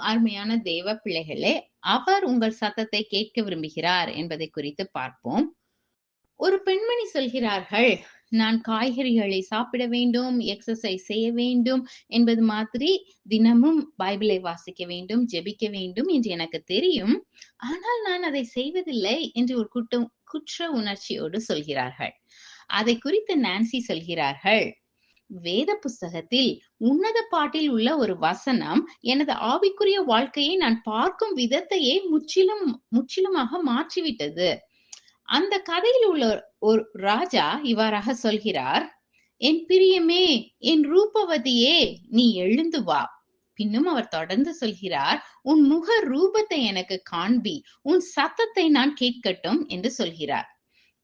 அருமையான தேவ பிள்ளைகளே அவர் உங்கள் சத்தத்தை கேட்க விரும்புகிறார் என்பதை குறித்து பார்ப்போம். ஒரு பெண்மணி சொல்கிறார்கள் நான் காய்கறிகளை சாப்பிட வேண்டும் எக்ஸசைஸ் செய்ய வேண்டும் என்பது மாதிரி தினமும் பைபிளை வாசிக்க வேண்டும் ஜெபிக்க வேண்டும் என்று எனக்கு தெரியும். ஆனால் நான் அதை செய்வதில்லை என்று ஒரு குற்றம் குற்ற உணர்ச்சியோடு சொல்கிறார்கள். அதை குறித்து நான்சி சொல்கிறார்கள் வேத புஸ்தகத்தில் உன்னத பாட்டில் உள்ள ஒரு வசனம் எனது ஆவிக்குரிய வாழ்க்கையை நான் பார்க்கும் விதத்தையே முற்றிலும் முற்றிலுமாக மாற்றிவிட்டது. அந்த கதையில் உள்ள ஒரு ராஜா இவ்வாறாக சொல்கிறார் என் பிரியமே என் ரூபவதியே நீ எழுந்து வா. பின்னும் அவர் தொடர்ந்து சொல்கிறார் உன் முக ரூபத்தை எனக்கு காண்பி உன் சத்தத்தை நான் கேட்கட்டும் என்று சொல்கிறார்.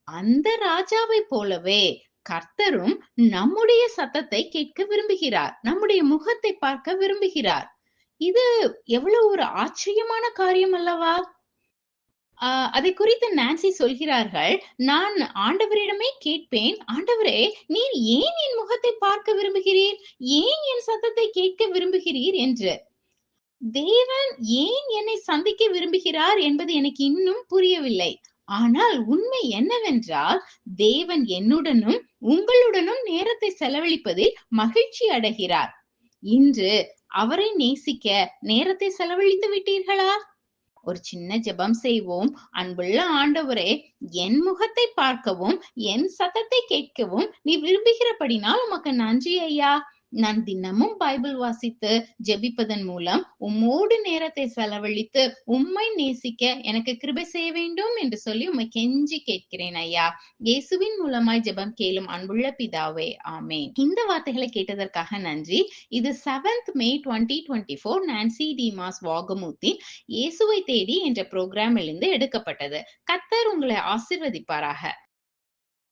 அந்த ராஜாவை போலவே கர்த்தரும் நம்முடைய சத்தத்தை கேட்க விரும்புகிறார். நம்முடைய முகத்தை பார்க்க விரும்புகிறார். இது எவ்வளவு ஒரு ஆச்சரியமான காரியம் அல்லவா? ஆஹ் அதை குறித்து நான்சி சொல்கிறார்கள் நான் ஆண்டவரிடமே கேட்பேன். ஆண்டவரே நீர் ஏன் என் முகத்தை பார்க்க விரும்புகிறீர்? ஏன் என் சத்தத்தை கேட்க விரும்புகிறீர்? என்று. தேவன் ஏன் என்னை சந்திக்க விரும்புகிறார் என்பது எனக்கு இன்னும் புரியவில்லை. ஆனால் உண்மை என்னவென்றால் தேவன் என்னுடனும் உங்களுடனும் நேரத்தை செலவழிப்பதில் மகிழ்ச்சி அடைகிறார். இன்று அவரை நேசிக்க நேரத்தை செலவழித்து விட்டீர்களா? ஒரு சின்ன ஜெபம் செய்வோம். அன்புள்ள ஆண்டவரே என் முகத்தை பார்க்கவும் என் சத்தத்தை கேட்கவும் நீ விரும்புகிறபடினால் உமக்கு நன்றி ஐயா. நான் தினமும் பைபிள் வாசித்து ஜெபிப்பதன் மூலம் உம்மோடு நேரத்தை செலவழித்து உம்மை நேசிக்க எனக்கு கிருபை செய்ய வேண்டும் என்று சொல்லி உம்மை கெஞ்சி கேட்கிறேன் ஐயா. இயேசுவின் மூலமாய் ஜெபம் கேளும் அன்புள்ள பிதாவே ஆமே இந்த வார்த்தைகளை கேட்டதற்காக நன்றி. இது seventh May twenty twenty four Nancy டிமாஸ் வாகமூத்தின் இயேசுவை தேடி என்ற புரோகிராமிலிருந்து எடுக்கப்பட்டது. கத்தர் உங்களை ஆசிர்வதிப்பாராக.